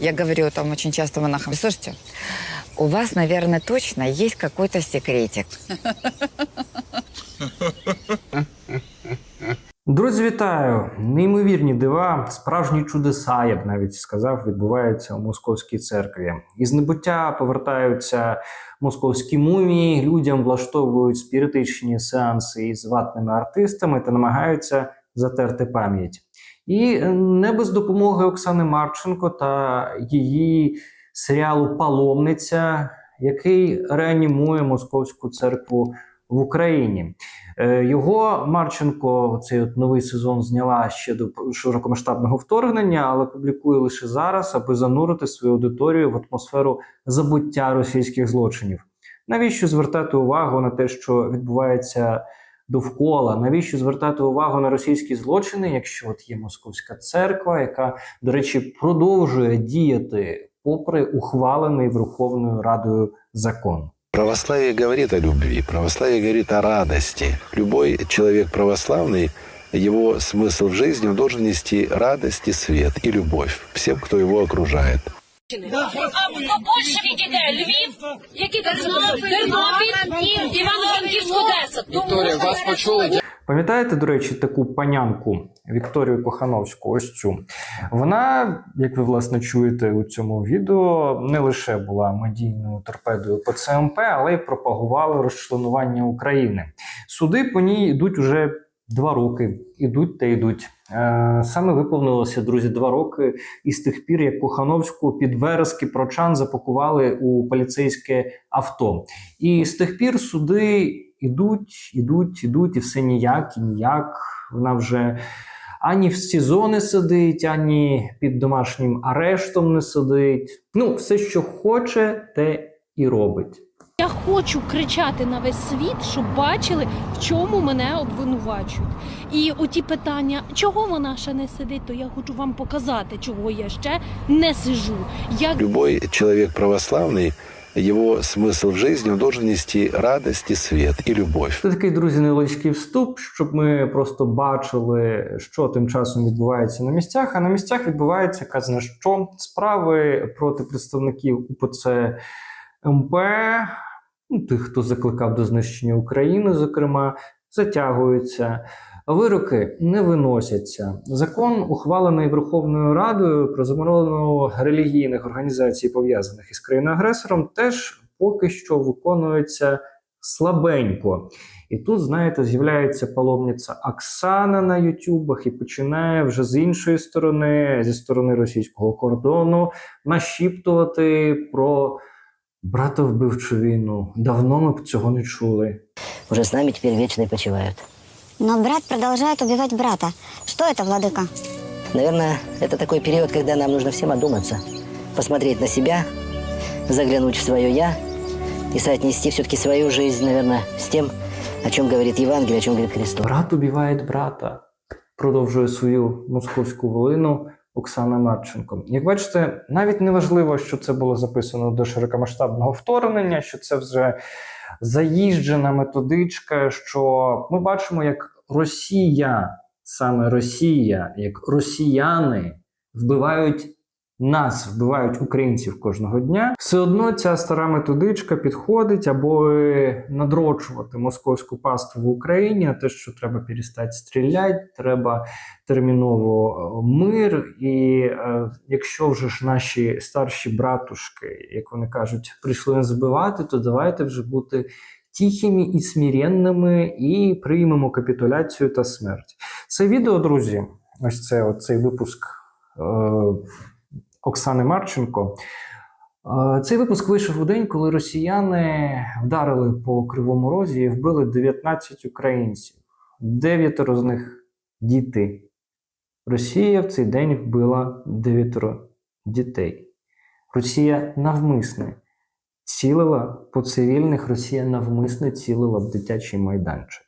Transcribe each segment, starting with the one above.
Я говорю там очень часто монахам, слушайте, у вас, наверное, точно есть какой-то секретик. Друзі, вітаю! Неймовірні дива, справжні чудеса, я б навіть сказав, відбуваються у московській церкві. Із небуття повертаються московські мумії, людям влаштовують спіритичні сеанси із ватними артистами та намагаються затерти пам'ять. І е, не без допомоги Оксани Марченко та її серіалу Паломниця, який реанімує московську церкву в Україні. Е, Його Марченко цей от новий сезон зняла ще до широкомасштабного вторгнення, але публікує лише зараз, аби занурити свою аудиторію в атмосферу забуття російських злочинів. Навіщо звертати увагу на те, що відбувається довкола? Навіщо звертати увагу на російські злочини, якщо от є московська церква, яка, до речі, продовжує діяти попри ухвалений Верховною Радою закон? Православие говорит о любви, православие говорит о радости. Любой человек православный, его смысл в жизни, он должен нести радость и свет, и любовь всем, кто его окружает. А більше відійде? Львів, який Тернопіль, Тернопіль і Івано-Франківськ, Одеса. Вікторія, вас почули. Пам'ятаєте, до речі, таку панянку Вікторію Кохановську? Ось цю. Вона, як ви власне чуєте у цьому відео, не лише була медійною торпедою по ЦМП, але й пропагувала розчленування України. Суди по ній йдуть уже два роки. Ідуть та йдуть. Е, Саме виповнилося, друзі, два роки із тих пір, як Кохановську під верески прочан запакували у поліцейське авто. І з тих пір суди ідуть, ідуть, ідуть, і все ніяк, і ніяк. Вона вже ані в СІЗО не сидить, ані під домашнім арештом не сидить. Ну, все, що хоче, те і робить. Я хочу кричати на весь світ, щоб бачили, в чому мене обвинувачують. І оті питання, чого вона ще не сидить, то я хочу вам показати, чого я ще не сижу. Як Любой человек православный, его смысл в жизни, он должен нести радость и свет, и любовь. Це такий, друзі, невеличкий вступ, щоб ми просто бачили, що тим часом відбувається на місцях. А на місцях відбувається казано, що справи проти представників УПЦ МП, тих, хто закликав до знищення України, зокрема, затягуються. Вироки не виносяться. Закон, ухвалений Верховною Радою про заборону релігійних організацій, пов'язаних із країною-агресором, теж поки що виконується слабенько. І тут, знаєте, з'являється паломниця Оксана на Ютубах і починає вже з іншої сторони, зі сторони російського кордону, нашіптувати про братовбивчу війну. Давно ми б цього не чули. Уже с нами теперь вечные почивают. Но брат продолжает убивать брата. Что это, владыка? Наверное, это такой период, когда нам нужно всем одуматься, посмотреть на себя, заглянуть в свое «я» и соотнести все-таки свою жизнь, наверное, с тем, о чем говорит Евангелие, о чем говорит Христос. Брат убиває брата, продовжує свою московську волину Оксана Марченко. Як бачите, навіть не важливо, що це було записано до широкомасштабного вторгнення, що це вже заїжджена методичка. Що ми бачимо, як Росія, саме Росія, як росіяни вбивають. Нас вбивають українців кожного дня. Все одно ця стара методичка підходить, аби надрочувати московську паству в Україні, на те, що треба перестати стріляти, треба терміново е, мир. І е, якщо вже ж наші старші братушки, як вони кажуть, прийшли нас збивати, то давайте вже бути тихими і смиренними і приймемо капітуляцію та смерть. Це відео, друзі, ось це цей випуск. Е, Оксани Марченко. Е, Цей випуск вийшов у день, коли росіяни вдарили по Кривому Розі і вбили 19 українців. Дев'ятеро з них діти. Росія в цей день вбила дев'ятеро дітей. Росія навмисне цілила по цивільних, Росія навмисне цілила в дитячий майданчик.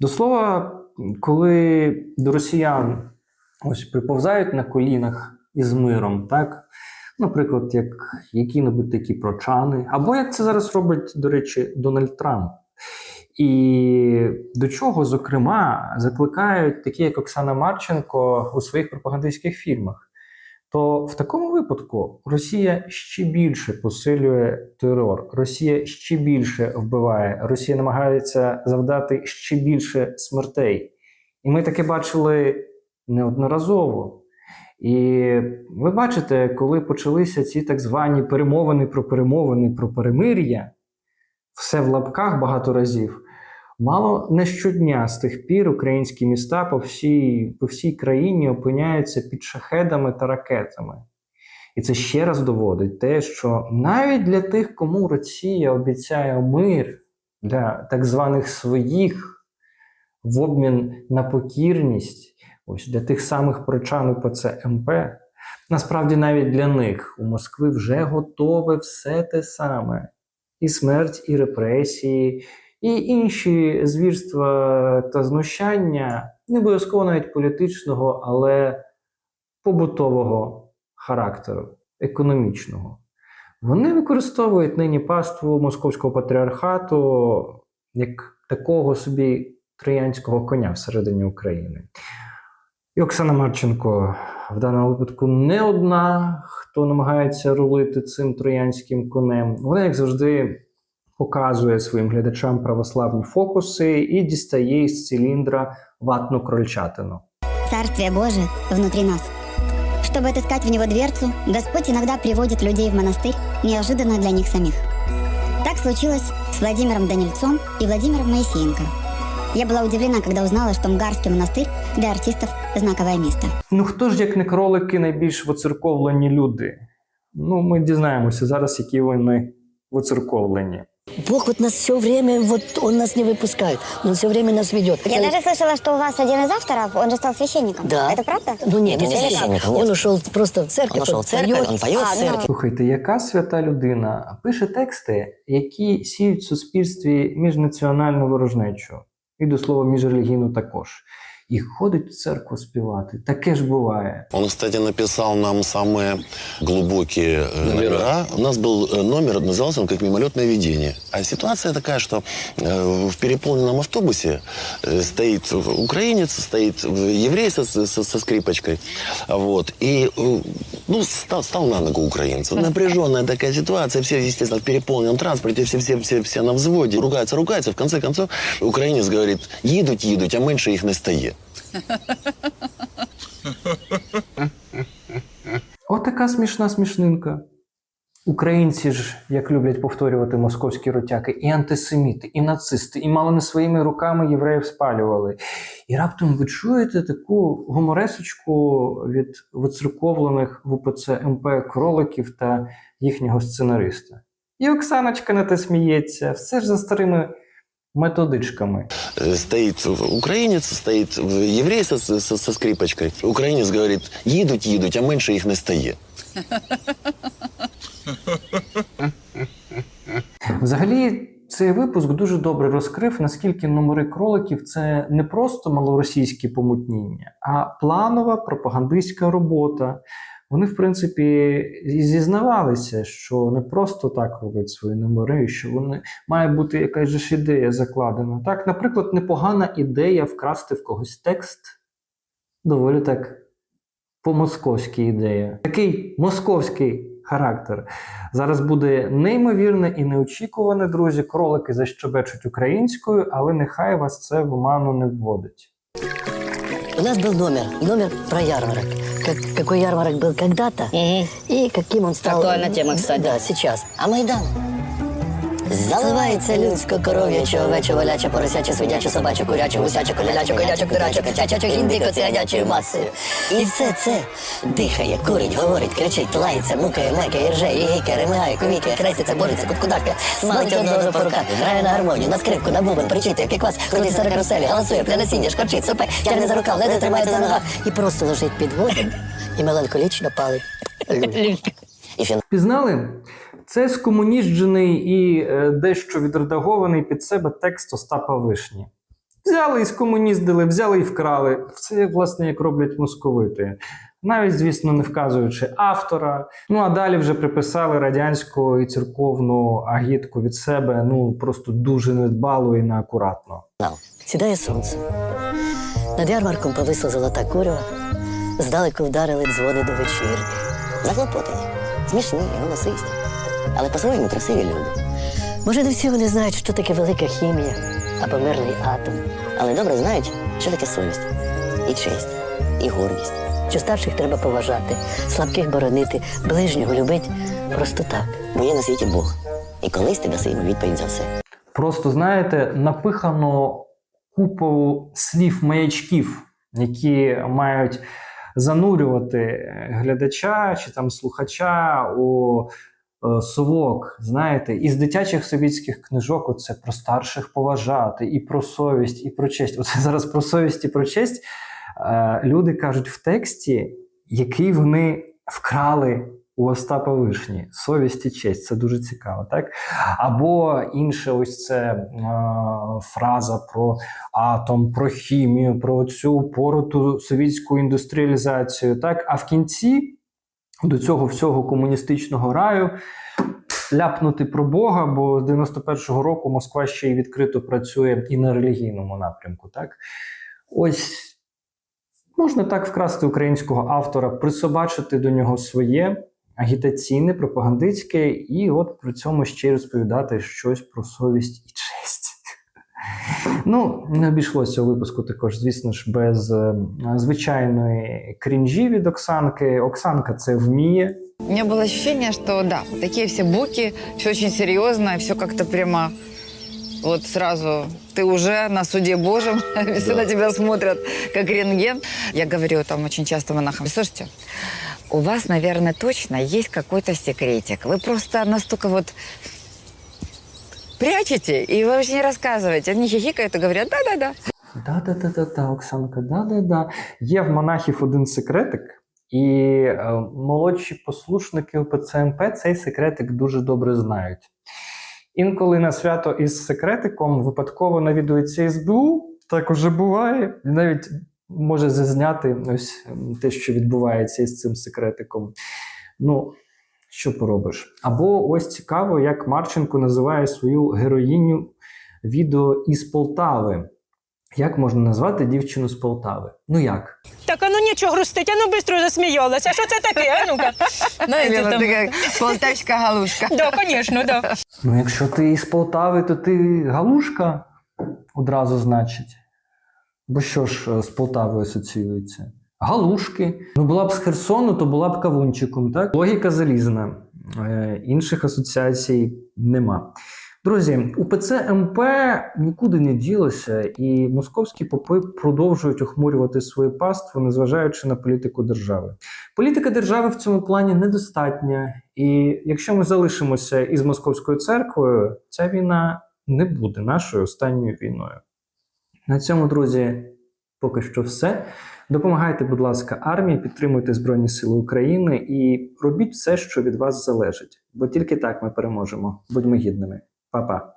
До слова, коли до росіян ось приповзають на колінах із миром, так? Наприклад, як які-небудь такі прочани, або як це зараз робить, до речі, Дональд Трамп. І до чого, зокрема, закликають такі, як Оксана Марченко, у своїх пропагандистських фільмах. то в такому випадку Росія ще більше посилює терор, Росія ще більше вбиває, Росія намагається завдати ще більше смертей. І ми таке бачили неодноразово. І ви бачите, коли почалися ці так звані перемовини про перемовини про перемир'я, все в лапках багато разів. Мало не щодня з тих пір українські міста по всій, по всій країні опиняються під шахедами та ракетами. І це ще раз доводить те, що навіть для тих, кому Росія обіцяє мир, для так званих своїх в обмін на покірність, ось для тих самих прочан УПЦ МП, насправді навіть для них у Москви вже готове все те саме: і смерть, і репресії, і інші звірства та знущання, не обов'язково навіть політичного, але побутового характеру, економічного. Вони використовують нині паству московського патріархату як такого собі троянського коня всередині України. І Оксана Марченко в даному випадку не одна, хто намагається рулити цим троянським конем. Вона, як завжди, показує своїм глядачам православні фокуси і дістає із циліндра ватну крольчатину. Царствие Божие внутри нас. Чтобы отыскать в него дверцу, Господь иногда приводит людей в монастырь, неожиданно для них самих. Так случилось с Владимиром Данильцом и Владимиром Моисеенко. Я была удивлена, когда узнала, что Мгарский монастырь для артистов – знаковое место. Ну хто ж, як не кролики, найбільш воцерковлені люди? Ну, ми дізнаємося зараз, які вони воцерковлені. Бог вот нас все время, вот он нас не выпускает, он все время нас ведет. Я даже слышала, что у вас один из авторов, он же стал священником. Да. Это правда? Ну нет, Не не священник. священником, нет. Он ушел просто в церковь. Он ушел в церковь, он поет в А, ну, церкви. Слухайте, яка свята людина пише тексти, які сіють в суспільстві міжнаціональну ворожнечу, і до слова міжрелігійну також І ходить в церкву співати. Таке ж буває. Он, кстати, написал нам самые глубокие э, номера. У нас был э, номер, назывался он как «Мимолетное видение». А ситуация такая, что э, в переполненном автобусе э, стоит украинец, стоит еврей со, со- со скрипочкой. Вот. И э, ну, стал, стал на ногу украинцу. Напряженная такая ситуация. Все, естественно, в переполненном транспорте, все, все, все, все на взводе. Ругаются, ругаются. В конце концов, украинец говорит, їдуть, їдуть, а менше їх не стає. Отака смішна смішнинка. Українці ж, як люблять повторювати московські ротяки, і антисеміти, і нацисти, і мало не своїми руками євреїв спалювали. І раптом ви чуєте таку гуморесочку від воцерковлених в УПЦ МП кроликів та їхнього сценариста. І Оксаночка на те сміється, все ж за старими методичками. Стоит украинец, стоит еврей со, со, со скрипочкой. Украинец говорит, їдуть, їдуть, а менше їх не стає. Взагалі, цей випуск дуже добре розкрив, наскільки номери кроликів це не просто малоросійські помутніння, а планова пропагандистська робота. Вони, в принципі, і зізнавалися, що не просто так роблять свої номери, що вони має бути якась ж ідея закладена. Так, наприклад, непогана ідея вкрасти в когось текст, доволі так по-московськи ідея. Такий московський характер. Зараз буде неймовірне і неочікуване, друзі. Кролики защебечуть українською, але нехай вас це в оману не вводить. У нас был номер, номер про ярмарок. Как, какой ярмарок был когда-то и каким он стал... Актуальная тема, кстати. Да, сейчас. А Майдан? Заливається людсько коров'яче, овече, воляче, поросяче, свиняче, собаче, куряче, гусяче, коляляче, коляче, куряче, качаче, гіндико, цигадячою масою. І все це дихає, курить, говорить, кричить, лається, мукає, мекає, рже, гікає, ремигає, ковікає, хреститься, бореться, куткудакає, смалить одного за по руках, грає на гармонію, на скрипку, на бубен, причитує, піквас, крутиться на каруселі, галасує, пля насіння, шкварчить, сопе, тягне за рукав, ледве тримається за ногах і просто лежить під водом і меланхолічно палить. Пізнали? Це скомуніжджений і е, дещо відредагований під себе текст Остапа Вишні. Взяли і скомуніздили, взяли і вкрали. Це, власне, як роблять московити. Навіть, звісно, не вказуючи автора. Ну а далі вже приписали радянську і церковну агітку від себе, ну просто дуже недбало і неакуратно. Сідає сонце. Над ярмарком повисла золота курява, здалеку вдарили дзвони до вечірні. Заклопотані, смішні, голосисті. Але по-своєму красиві люди. Може, не всі вони знають, що таке велика хімія або мирний атом. Але добре знають, що таке совість, і честь, і гордість. Що старших треба поважати, слабких боронити, ближнього любить просто так. Бо є на світі Бог. І колись ти даси відповідь за все. Просто знаєте, напихано купу слів маячків, які мають занурювати глядача чи там слухача у е, совок. Знаєте, із дитячих совітських книжок оце про старших поважати, і про совість, і про честь. Оце зараз про совість і про честь. Е, люди кажуть в тексті, який вони вкрали у Остапа Вишні. Совість і честь. Це дуже цікаво, так? Або інше, ось це е, фраза про атом, про хімію, про цю пороту совітську індустріалізацію. Так? А в кінці до цього всього комуністичного раю ляпнути про Бога, бо з 91-го року Москва ще й відкрито працює і на релігійному напрямку. Так? Ось можна так вкрасти українського автора, присобачити до нього своє агітаційне, пропагандистське, і от при цьому ще й розповідати щось про совість і честь. Ну, не обійшлося у випуску також, звісно ж, без е, звичайної крінжі від Оксанки. Оксанка це вміє. У меня было ощущение, что да, такие все буки, все очень серьезно, все как-то прямо вот сразу ты уже на суде Божьем, все на тебя смотрят, как рентген. Я говорю там очень часто монахам, слушайте, у вас, наверное, точно есть какой-то секретик. Вы просто настолько вот прячете и вообще не рассказываете. Они хихикают и говорят, да-да-да. Да-да-да-да-да, Оксанка, да-да-да. Є в монахів один секретик, і е, молодші послушники УПЦ МП цей секретик дуже добре знають. Інколи на свято із секретиком випадково навідується СБУ, так уже буває, і навіть може зазняти ось те, що відбувається із цим секретиком. Ну, що поробиш? Або ось цікаво, як Марченко називає свою героїню відео із Полтави. Як можна назвати дівчину з Полтави? Ну як? Так, а ну нічого грустить, а ну швидко засміялася. Що це таке? А ну-ка. Знаєте, там... ты как полтавська галушка. Да, звісно, да. Ну, якщо ти із Полтави, то ти галушка одразу значить. Бо що ж е, з Полтавою асоціюється? Галушки. Ну, була б з Херсону, то була б кавунчиком, так? Логіка залізна. Е, інших асоціацій нема. Друзі, УПЦ МП нікуди не ділося, і московські попи продовжують охмурювати свою паству, незважаючи на політику держави. Політика держави в цьому плані недостатня, і якщо ми залишимося із московською церквою, ця війна не буде нашою останньою війною. На цьому, друзі, поки що все. Допомагайте, будь ласка, армії, підтримуйте Збройні Сили України і робіть все, що від вас залежить, бо тільки так ми переможемо. Будьмо гідними. Па-па.